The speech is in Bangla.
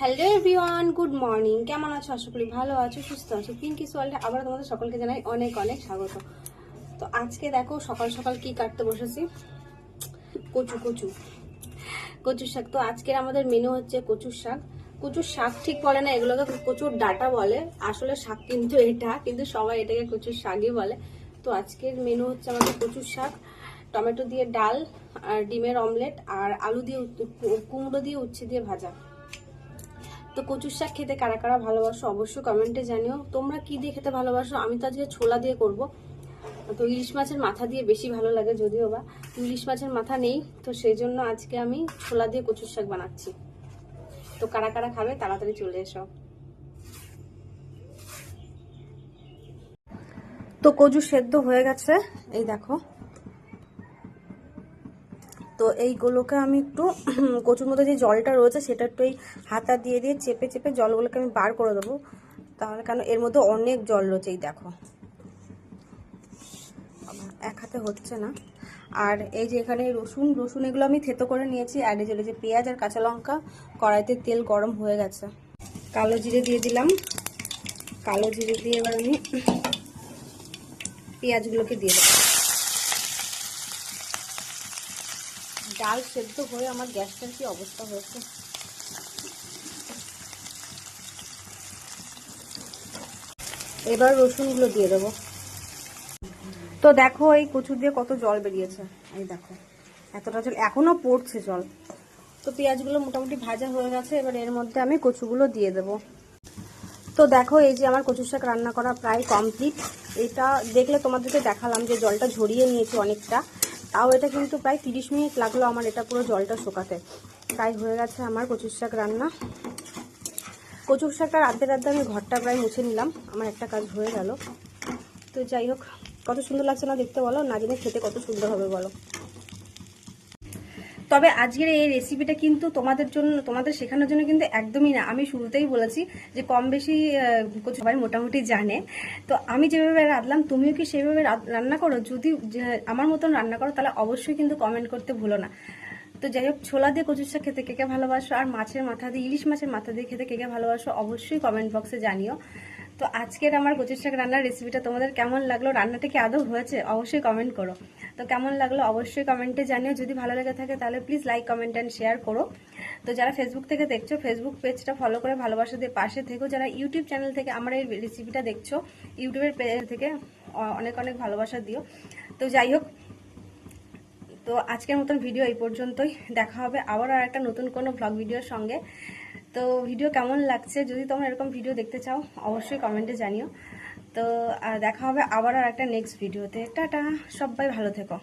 হ্যালো এভরিওয়ান গুড মর্নিং কেমন আছো? আশা করি ভালো আছো, সুস্থ আছো। পিঙ্কি সোয়াল্ডে আবার তোমাদের সকলকে জানাই অনেক অনেক স্বাগত। তো আজকে দেখো সকাল সকাল কি কাটতে বসেছি? কচু কচু। কচুর শাক। তো আজকের আমাদের মেনু হচ্ছে কচুর শাক। কচুর শাক ঠিক বলে না, এগুলোকে কচুর ডাটা বলে। আসলে শাক কিন্তু এটা, কিন্তু সবাই এটাকে কচুর শাকই বলে। তো আজকের মেনু হচ্ছে আমাদের কচুর শাক। টমেটো দিয়ে ডাল, আর ডিমের অমলেট আর আলু দিয়ে কুমড়ো দিয়ে উচ্ছে দিয়ে ভাজা। তো কচুর শাক খেতে কারা কারা ভালোবাসো অবশ্যই কমেন্টে জানিও। তোমরা কি দিয়ে খেতে ভালোবাসো? আমি তো আজকে ছোলা দিয়ে করব। তো ইলিশ মাছের মাথা দিয়ে বেশি ভালো লাগে যদিও বা। ইলিশ মাছের মাথা নেই, তো সেই জন্য আজকে আমি ছোলা দিয়ে কচুর শাক বানাচ্ছি। তো কারা কারা খাবে তাড়াতাড়ি চলে এসো। তো কচু সেদ্ধ হয়ে গেছে, এই দেখো। তো এইগুলোকে আমি একটু কচুর মধ্যে যে জলটা রয়েছে সেটা একটু এই হাতা দিয়ে দিয়ে চেপে চেপে জলগুলোকে আমি বার করে দেবো। তাহলে কেন? এর মধ্যে অনেক জল রয়েছে, এই দেখো। এক হাতে হচ্ছে না। আর এই যে এখানে রসুন রসুন এগুলো আমি থেতো করে নিয়েছি। আর এই যে পেঁয়াজ আর কাঁচা লঙ্কা, কড়াইতে তেল গরম হয়ে গেছে। কালো জিরে দিয়ে দিলাম। কালো জিরে দিয়ে এবার আমি পেঁয়াজগুলোকে দিয়ে দেবো। ডাল সেদ্ধ হয়ে আমার গ্যাসটার কি অবস্থা হয়েছে? এবার রসুনগুলো দিয়ে দেবো। তো দেখো, এই কচুর দিয়ে কত জল বেরিয়েছে। এই দেখো, এতটা জল এখনও পড়ছে জল। তো পেঁয়াজগুলো মোটামুটি ভাজা হয়ে গেছে, এবার এর মধ্যে আমি কচুগুলো দিয়ে দেবো। তো দেখো, এই যে আমার কচুর শাক রান্না করা প্রায় কমপ্লিট। এটা দেখলে তোমাদেরকে দেখালাম যে জলটা ঝরিয়ে নিয়েছি অনেকটা। তাও এটা কিন্তু প্রায় তিরিশ মিনিট লাগল আমার, এটা পুরো জলটা শোকাতে। তাই হয়ে গেছে আমার কচুর শাক রান্না। কচুর শাকটা রাতে রাতে আমি ঘরটা প্রায় মুছে নিলাম, আমার একটা কাজ হয়ে গেল। তো যাই হোক, কত সুন্দর লাগছে না দেখতে বলো? না জেনে খেতে কত সুন্দর হবে বলো? তবে আজকের এই রেসিপিটা কিন্তু তোমাদের জন্য, তোমাদের শেখানোর জন্য কিন্তু একদমই না। আমি শুরুতেই বলেছি যে কম বেশি সবাই মোটামুটি জানে। তো আমি যেভাবে রাঁধলাম, তুমিও কি সেভাবে রান্না করো? যদি আমার মতন রান্না করো, তাহলে অবশ্যই কিন্তু কমেন্ট করতে ভুলো না। তো যাই হোক, ছোলা দিয়ে কচুর শাক খেতে কে কে ভালোবাসো? আর মাছের মাথা দিয়ে, ইলিশ মাছের মাথা দিয়ে খেতে কে কে ভালোবাসো? অবশ্যই কমেন্ট বক্সে জানিও। তো আজকের আমার কচুর শাক রান্নার রেসিপিটা তোমাদের কেমন লাগল? রান্নাটা কি আদৌ হয়েছে? অবশ্যই কমেন্ট করো। তো কেমন লাগল অবশ্যই কমেন্টে জানিও। যদি ভালো লেগে থাকে তাহলে please like comment and share করো। তো যারা ফেসবুক থেকে দেখছ ফেসবুক পেজটা ফলো করে ভালোবাসা দিয়ে পাশে থেকো। যারা ইউটিউব চ্যানেল থেকে আমার এই রেসিপিটা দেখছ ইউটিউবের পেজ থেকে অনেক অনেক ভালোবাসা দিও। তো যাই হোক, তো আজকের মতন ভিডিও এই পর্যন্তই। দেখা হবে আবার আর একটা নতুন কোনো ভ্লগ ভিডিওর সঙ্গে। তো ভিডিও কেমন লাগছে? যদি তোমরা এরকম ভিডিও দেখতে চাও, অবশ্যই কমেন্টে জানিও। তো আর দেখা হবে আবার আর একটা নেক্সট ভিডিওতে টাটা সবাই ভালো থেকো।